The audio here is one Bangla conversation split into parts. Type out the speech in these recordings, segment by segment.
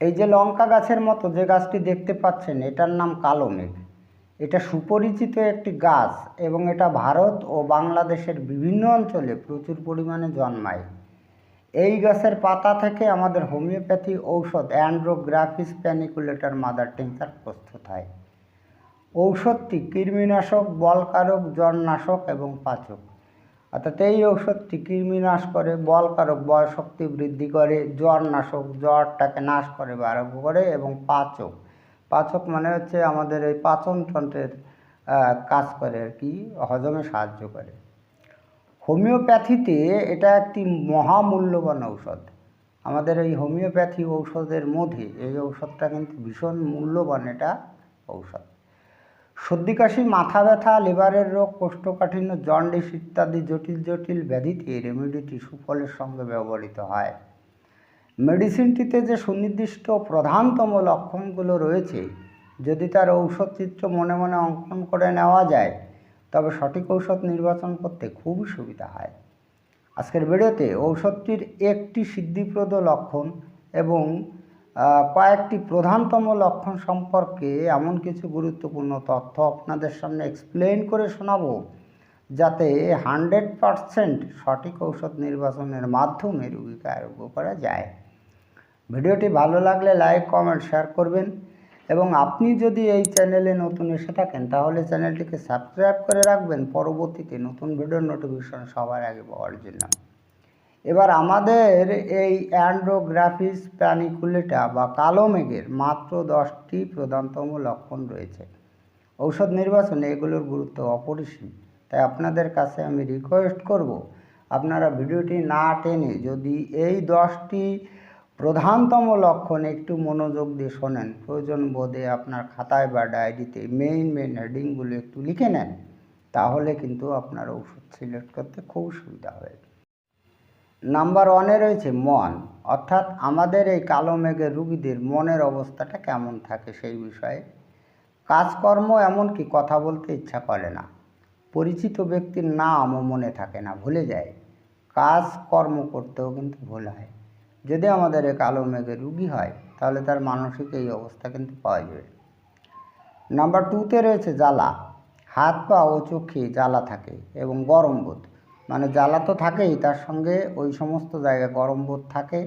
এই যে লঙ্কা গাছের মতো যে গাছটি দেখতে পাচ্ছেন, এটার নাম কালো মেঘ। এটা সুপরিচিত একটি গাছ এবং এটা ভারত ও বাংলাদেশের বিভিন্ন অঞ্চলে প্রচুর পরিমাণে জন্মায়। এই গাছের পাতা থেকে আমাদের হোমিওপ্যাথি ঔষধ অ্যান্ড্রোগ্রাফিস প্যানিকুলেটার মাদার টিংচার প্রস্তুত হয়। ঔষধটি কৃমিনাশক, বলকারক জ্বরনাশক এবং পাচক। অর্থাৎ এই ঔষধটি কৃমিনাশ করে, বলকারক বয় শক্তি বৃদ্ধি করে, জ্বর জ্বরনাশক জ্বরটাকে নাশ করে বা আরোগ্য করে এবং পাচক। পাচক মানে হচ্ছে আমাদের এই পাচনতন্ত্রের কাজ করে আর কি, হজমে সাহায্য করে। হোমিওপ্যাথিতে এটা একটি মহামূল্যবান ঔষধ। আমাদের এই হোমিওপ্যাথি ঔষধের মধ্যে এই ঔষধটা কিন্তু ভীষণ মূল্যবান এটা ঔষধ। সর্দি কাশি, মাথা ব্যথা, লিভারের রোগ, কোষ্ঠকাঠিন্য, জন্ডিস ইত্যাদি জটিল জটিল ব্যাধিতে রেমেডিটি সুফলের সঙ্গে ব্যবহৃত হয়। মেডিসিনটিতে যে সুনির্দিষ্ট প্রধানতম লক্ষণগুলো রয়েছে, যদি তার ঔষধ চিত্র মনে মনে অঙ্কন করে নেওয়া যায়, তবে সঠিক ঔষধ নির্বাচন করতে খুবই সুবিধা হয়। আজকের ভিডিওতে ঔষধটির একটি সিদ্ধিপ্রদ লক্ষণ এবং কয়েকটি প্রধানতম লক্ষণ সম্পর্কে এমন কিছু গুরুত্বপূর্ণ তথ্য আপনাদের সামনে এক্সপ্লেন করে শোনাবো, যাতে হান্ড্রেড পারসেন্ট সঠিক ঔষধ নির্বাচনের মাধ্যমে রোগীকে আরোগ্য করা যায়। ভিডিওটি ভালো লাগলে লাইক কমেন্ট শেয়ার করবেন এবং আপনি যদি এই চ্যানেলে নতুন এসে থাকেন, তাহলে চ্যানেলটিকে সাবস্ক্রাইব করে রাখবেন। পরবর্তীতে নতুন ভিডিওর নোটিফিকেশন সবার আগে পাওয়ার জন্য। এবার আমাদের এই অ্যান্ড্রোগ্রাফিস প্যানিকুলেটা বা কালো মেঘের মাত্র দশটি প্রধানতম লক্ষণ রয়েছে। ঔষধ নির্বাচনে এগুলোর গুরুত্ব অপরিসীম, তাই আপনাদের কাছে আমি রিকোয়েস্ট করব, আপনারা ভিডিওটি না টেনে যদি এই দশটি প্রধানতম লক্ষণ একটু মনোযোগ দিয়ে শোনেন, প্রয়োজন বোধে আপনার খাতায় বা ডায়েরিতে মেইন মেইন হেডিংগুলো একটু লিখে নেন, তাহলে কিন্তু আপনার ওষুধ সিলেক্ট করতে খুব সুবিধা হবে। নাম্বার ওয়ানে রয়েছে মন। অর্থাৎ আমাদের এই কালো মেঘের রুগীদের মনের অবস্থাটা কেমন থাকে সেই বিষয়ে। কাজকর্ম এমনকি কথা বলতে ইচ্ছা করে না। পরিচিত ব্যক্তির নামও মনে থাকে না, ভুলে যায়। কাজ কর্ম করতেও কিন্তু ভুল হয়। যদি আমাদের এই কালো মেঘের রুগী হয়, তাহলে তার মানসিক এই অবস্থা কিন্তু পাওয়া যাবে। নাম্বার টুতে রয়েছে জ্বালা। হাত পা ও চোখে জ্বালা থাকে এবং গরম বোধ। মানে জ্বালা তো থাকেই, তার সঙ্গে ওই সমস্ত জায়গায় গরম বোধ থাকে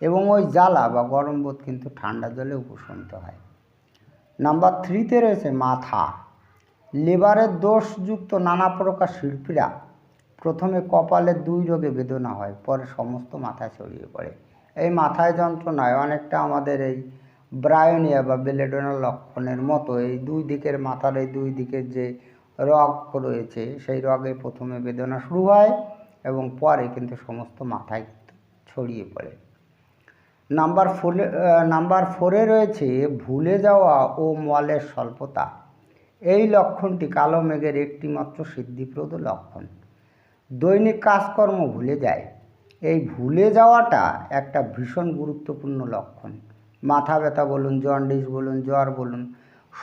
এবং ওই জ্বালা বা গরম বোধ কিন্তু ঠান্ডা জলে উপশমিত হয়। নাম্বার থ্রিতে রয়েছে মাথা। লিভারের দোষযুক্ত নানা প্রকার শিল্পীরা প্রথমে কপালে দুই রোগে বেদনা হয়, পরে সমস্ত মাথায় ছড়িয়ে পড়ে। এই মাথায় যন্ত্রণায় অনেকটা আমাদের এই ব্রায়োনিয়া বা বেলেডোনার লক্ষণের মতো এই দুই দিকের মাথার এই দুই দিকের যে রগ রয়েছে, সেই রগে প্রথমে বেদনা শুরু হয় এবং পরে কিন্তু সমস্ত মাথায় ছড়িয়ে পড়ে। নাম্বার ফোরে নাম্বার ফোরে রয়েছে ভুলে যাওয়া ও মলের স্বল্পতা। এই লক্ষণটি কালো মেঘের একটিমাত্র সিদ্ধিপ্রদ লক্ষণ। দৈনিক কাজকর্ম ভুলে যায়। এই ভুলে যাওয়াটা একটা ভীষণ গুরুত্বপূর্ণ লক্ষণ। মাথা ব্যথা বলুন জন্ডিস বলুন, জ্বর বলুন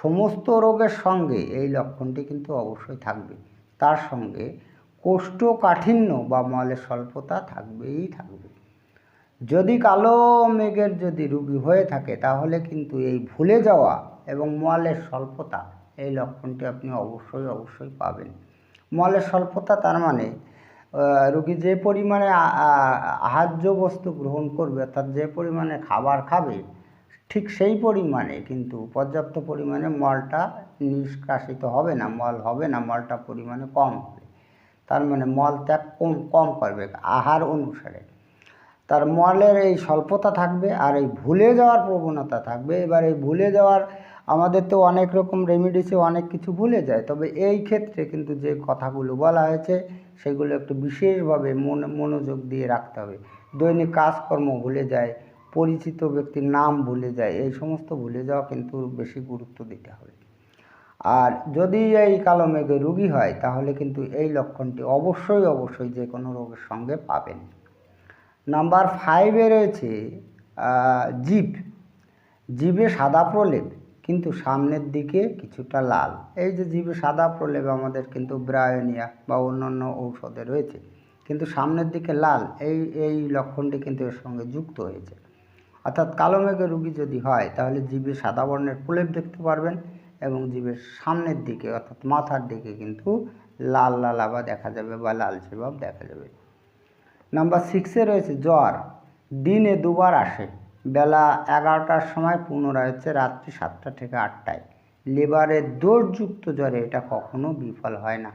সমস্ত রোগের সঙ্গে এই লক্ষণটি কিন্তু অবশ্যই থাকবে। তার সঙ্গে কোষ্ঠকাঠিন্য বা মলের স্বল্পতা থাকবেই থাকবে। যদি কালো মেঘের যদি রুগী হয়ে থাকে, তাহলে কিন্তু এই ভুলে যাওয়া এবং মলের স্বল্পতা, এই লক্ষণটি আপনি অবশ্যই অবশ্যই পাবেন। মলের স্বল্পতা তার মানে রুগী যে পরিমাণে আহার্য বস্তু গ্রহণ করবে, অর্থাৎ যে পরিমাণে খাবার খাবে ঠিক সেই পরিমাণে কিন্তু পর্যাপ্ত পরিমাণে মলটা নিষ্কাশিত হবে না, মল হবে না, মলটা পরিমাণে কম হবে। তার মানে মল ত্যাগ কম কম করবে আহার অনুসারে। তার মলের এই স্বল্পতা থাকবে আর এই ভুলে যাওয়ার প্রবণতা থাকবে। এবার এই ভুলে যাওয়ার আমাদের তো অনেক রকম রেমিডিসে অনেক কিছু ভুলে যায়। তবে এই ক্ষেত্রে কিন্তু যে কথাগুলো বলা হয়েছে, সেগুলো একটু বিশেষভাবে মন, মনোযোগ দিয়ে রাখতে হবে। দৈনিক কাজকর্ম ভুলে যায় পরিচিত ব্যক্তির নাম ভুলে যায়, এই সমস্ত ভুলে যাওয়া কিন্তু বেশি গুরুত্ব দিতে হবে। আর যদি এই কালো মেঘে রুগী হয়, তাহলে কিন্তু এই লক্ষণটি অবশ্যই অবশ্যই যে কোনো রোগের সঙ্গে পাবেন। নাম্বার ফাইভে রয়েছে জিভ। জিভে সাদা প্রলেপ, কিন্তু সামনের দিকে কিছুটা লাল। এই যে জিভে সাদা প্রলেপ আমাদের কিন্তু ব্রায়োনিয়া বা অন্যান্য ঔষধে রয়েছে, কিন্তু সামনের দিকে লাল, এই এই লক্ষণটি কিন্তু এর সঙ্গে যুক্ত হয়েছে। অর্থাৎ কালো মেঘের রুগী যদি হয়, তাহলে জিভে সাদা বর্ণের প্রলেপ দেখতে পারবেন এবং জিভের সামনের দিকে অর্থাৎ মাথার দিকে কিন্তু লাল লাল আবার দেখা যাবে বা লালচে ভাব দেখা যাবে। নাম্বার সিক্সে রয়েছে জ্বর। দিনে দুবার আসে। বেলা এগারোটার সময়, পুনরায় হচ্ছে রাত্রি সাতটা থেকে আটটায়। লিভারের দোষযুক্ত জ্বরে এটা কখনো বিফল হয় না।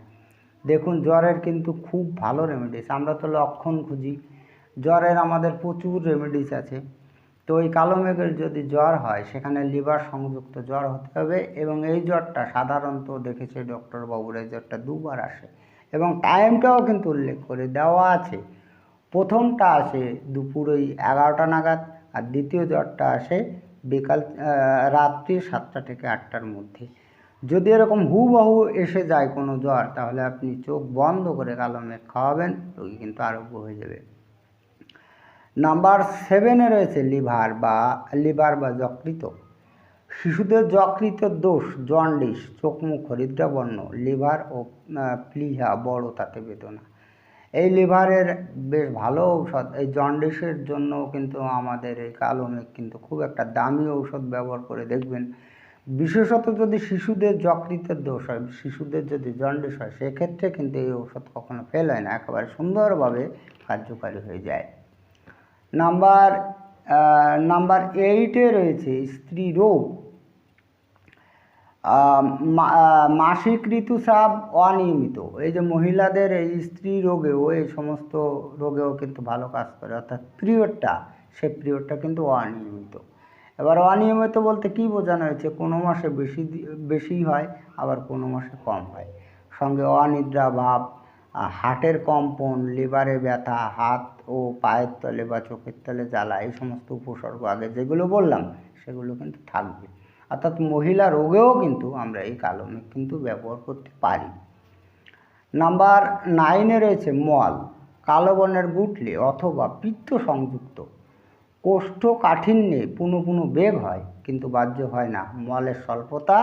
দেখুন, জ্বরের কিন্তু খুব ভালো রেমেডিস আমরা তো লক্ষণ খুঁজি। জ্বরের আমাদের প্রচুর রেমেডিস আছে। তো ওই কালো মেঘের যদি জ্বর হয়, সেখানে লিভার সংযুক্ত জ্বর হতে হবে এবং এই জ্বরটা সাধারণত দেখেছে ডক্টর বাবুর, এই জ্বরটা দুবার আসে এবং টাইমটাও কিন্তু উল্লেখ করে দেওয়া আছে। প্রথমটা আসে দুপুর ওই এগারোটা নাগাদ আর দ্বিতীয় জ্বরটা আসে বিকাল রাত্রি সাতটা থেকে আটটার মধ্যে। যদি এরকম হুবহু এসে যায় কোনো জ্বর, তাহলে আপনি চোখ বন্ধ করে কালো মেঘ খাওয়াবেন, রোগী কিন্তু আরোগ্য হয়ে যাবে। নাম্বার সেভেনে রয়েছে লিভার বা লিভার বা যকৃত। শিশুদের যকৃত দোষ, জন্ডিস চোখ মুখ হরিদ্রাবর্ণ লিভার ও প্লিহা বড়, তাতে বেদনা। এই লিভারের বেশ ভালো ঔষধ। এই জন্ডিসের জন্য কিন্তু আমাদের এই কালো মেঘ কিন্তু খুব একটা দামি ঔষধ ব্যবহার করে দেখবেন। বিশেষত যদি শিশুদের যকৃতের দোষ হয়, শিশুদের যদি জন্ডিস হয়, সেক্ষেত্রে কিন্তু এই ঔষধ কখনো ফেল হয় না। একেবারে সুন্দরভাবে কার্যকারী হয়ে যায়। নাম্বার নাম্বার এইটে রয়েছে, স্ত্রী রোগ। মাসিক ঋতুস্রাব অনিয়মিত। এই যে মহিলাদের এই স্ত্রী রোগেও, এই সমস্ত রোগেও কিন্তু ভালো কাজ করে। অর্থাৎ পিরিয়ডটা, সেই পিরিয়ডটা কিন্তু অনিয়মিত। এবার অনিয়মিত বলতে কি বোঝানো হয়েছে? কোনো মাসে বেশি বেশি হয়, আবার কোনো মাসে কম হয়। সঙ্গে অনিদ্রা ভাব হার্টের কম্পন, লিভারে ব্যথা, হাত ও পায়ের তলে বা চোখের তলে জ্বালা, এই সমস্ত উপসর্গ, আগে যেগুলো বললাম, সেগুলো কিন্তু থাকবে। অর্থাৎ মহিলা রোগেও কিন্তু আমরা এই কালো মেঘ কিন্তু ব্যবহার করতে পারি। নাম্বার নাইনে রয়েছে মল কালো বর্ণের গুটলে অথবা পিত্ত সংযুক্ত কোষ্ঠকাঠিন্যে পুনঃ পুনঃ বেগ হয়, কিন্তু বাহ্য হয় না। মলের স্বল্পতা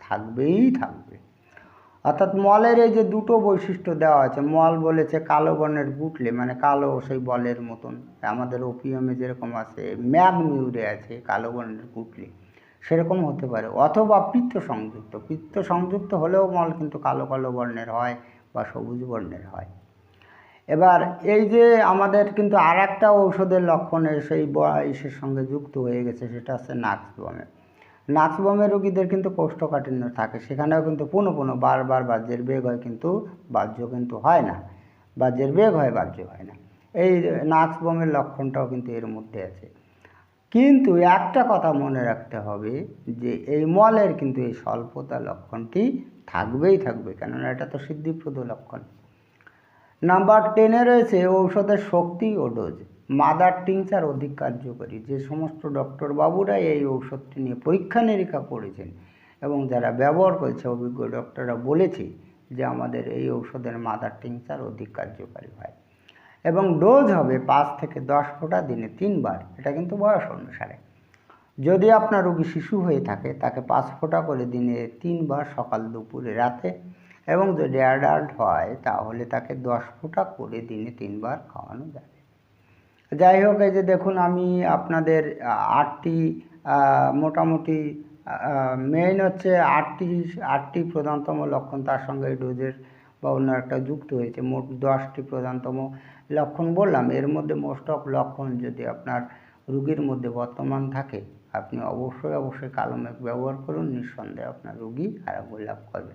থাকবেই থাকবে। অর্থাৎ মলের এই যে দুটো বৈশিষ্ট্য দেওয়া আছে, মল বলেছে কালো বর্ণের গুটলে মানে কালো সেই বলের মতন, আমাদের ওপিয়ামে যেরকম আছে ম্যাগমিউরে আছে কালো বর্ণের গুটলে, সেরকম হতে পারে। অথবা পিত্ত সংযুক্ত পিত্ত সংযুক্ত হলেও মল কিন্তু কালো কালো বর্ণের হয় বা সবুজ বর্ণের হয়। এবার এই যে আমাদের কিন্তু আর একটা ঔষধের লক্ষণে সেই বয়সের সঙ্গে যুক্ত হয়ে গেছে, সেটা হচ্ছে নাক্স বমে নাক্স বমের রোগীদের কিন্তু কোষ্ঠকাঠিন্য থাকে। সেখানেও কিন্তু পুনঃ পুনঃ বারবার বাহ্যের বেগ হয় কিন্তু বাহ্য কিন্তু হয় না। বাহ্যের বেগ হয়, বাহ্য হয় না। এই নাক্স লক্ষণটাও কিন্তু এর মধ্যে আছে। কিন্তু একটা কথা মনে রাখতে হবে যে এই মলের কিন্তু এই স্বল্পতা লক্ষণটি থাকবেই থাকবে, কেননা এটা তো সিদ্ধিপ্রদ লক্ষণ। নাম্বার টেনে রয়েছে ঔষধের শক্তি ও ডোজ। মাদার টিংচার অধিক কার্যকরী। যে সমস্ত ডক্টর বাবুরাই এই ঔষধটি নিয়ে পরীক্ষা নিরীক্ষা করেছেন এবং যারা ব্যবহার করেছে, অভিজ্ঞ ডক্টররা বলেছে যে আমাদের এই ঔষধের মাদার টিংচার অধিক কার্যকারী হয়। এবং ডোজ হবে পাঁচ থেকে দশ ফোঁটা দিনে তিনবার। এটা কিন্তু বয়স অনুসারে। যদি আপনার রোগী শিশু হয়ে থাকে, তাকে পাঁচ ফোঁটা করে দিনে তিনবার সকাল, দুপুরে, রাতে এবং যদি অ্যাডাল্ট হয়, তাহলে তাকে দশ ফোঁটা করে দিনে তিনবার খাওয়ানো যাবে যাই হোক, এই যে দেখুন, আমি আপনাদের আটটি মোটামুটি মেইন হচ্ছে আটটি আটটি প্রধানতম লক্ষণ, তার সঙ্গে ডোজের বা অন্য একটা যুক্ত হয়েছে। মোট দশটি প্রধানতম লক্ষণ বললাম। এর মধ্যে মোস্ট অফ লক্ষণ যদি আপনার রুগীর মধ্যে বর্তমান থাকে, আপনি অবশ্যই অবশ্যই কালো মেঘ ব্যবহার করুন। নিঃসন্দেহে আপনার রুগী আরোগ্য লাভ করবে।